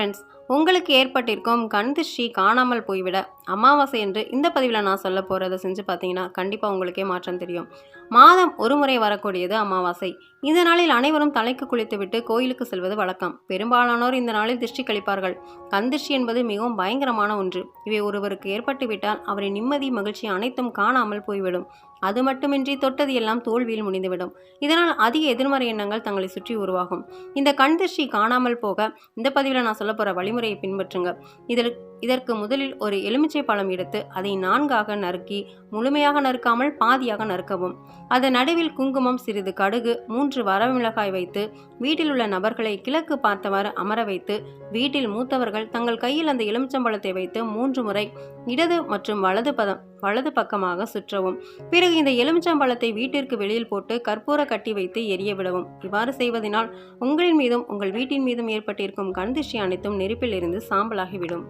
Friends உங்களுக்கு ஏற்பட்டிருக்கும் கண் திருஷ்டி காணாமல் போய்விட. அமாவாசை என்று இந்த பதிவில் நான் சொல்ல போகிறத செஞ்சு பார்த்தீங்கன்னா கண்டிப்பாக உங்களுக்கே மாற்றம் தெரியும். மாதம் ஒரு முறை வரக்கூடியது அமாவாசை. இந்த நாளில் அனைவரும் தலைக்கு குளித்துவிட்டு கோயிலுக்கு செல்வது வழக்கம். பெரும்பாலானோர் இந்த நாளில் திருஷ்டி கழிப்பார்கள். கந்திஷ்டி என்பது மிகவும் பயங்கரமான ஒன்று. இவை ஒருவருக்கு ஏற்பட்டுவிட்டால் அவரின் நிம்மதி மகிழ்ச்சி அனைத்தும் காணாமல் போய்விடும். அது மட்டுமின்றி தொட்டது எல்லாம் தோல்வியில் முடிந்துவிடும். இதனால் அதிக எதிர்மறை எண்ணங்கள் தங்களை சுற்றி உருவாகும். இந்த கண் திருஷ்டி காணாமல் போக இந்த பதிவில் நான் சொல்ல போகிற வழிமுறையை பின்பற்றுங்க. இதில் இதற்கு முதலில் ஒரு எலுமிச்சை பழம் எடுத்து அதை நான்காக நறுக்கி முழுமையாக நறுக்காமல் பாதியாக நறுக்கவும். அதன் நடுவில் குங்குமம் சிறிது கடுகு மூன்று வரமிளகாய் வைத்து வீட்டில் உள்ள நபர்களை கிழக்கு பார்த்தவாறு அமர வைத்து வீட்டில் மூத்தவர்கள் தங்கள் கையில் அந்த எலுமிச்சம்பழத்தை வைத்து மூன்று முறை இடது மற்றும் வலது பதம் வலது பக்கமாக சுற்றவும். பிறகு இந்த எலுமிச்சம்பழத்தை வீட்டிற்கு வெளியில் போட்டு கற்பூர கட்டி வைத்து எரிய விடவும். இவ்வாறு செய்வதனால் உங்களின் மீதும் உங்கள் வீட்டின் மீதும் ஏற்பட்டிருக்கும் கண் அனைத்தும் நெருப்பில் இருந்து சாம்பலாகிவிடும்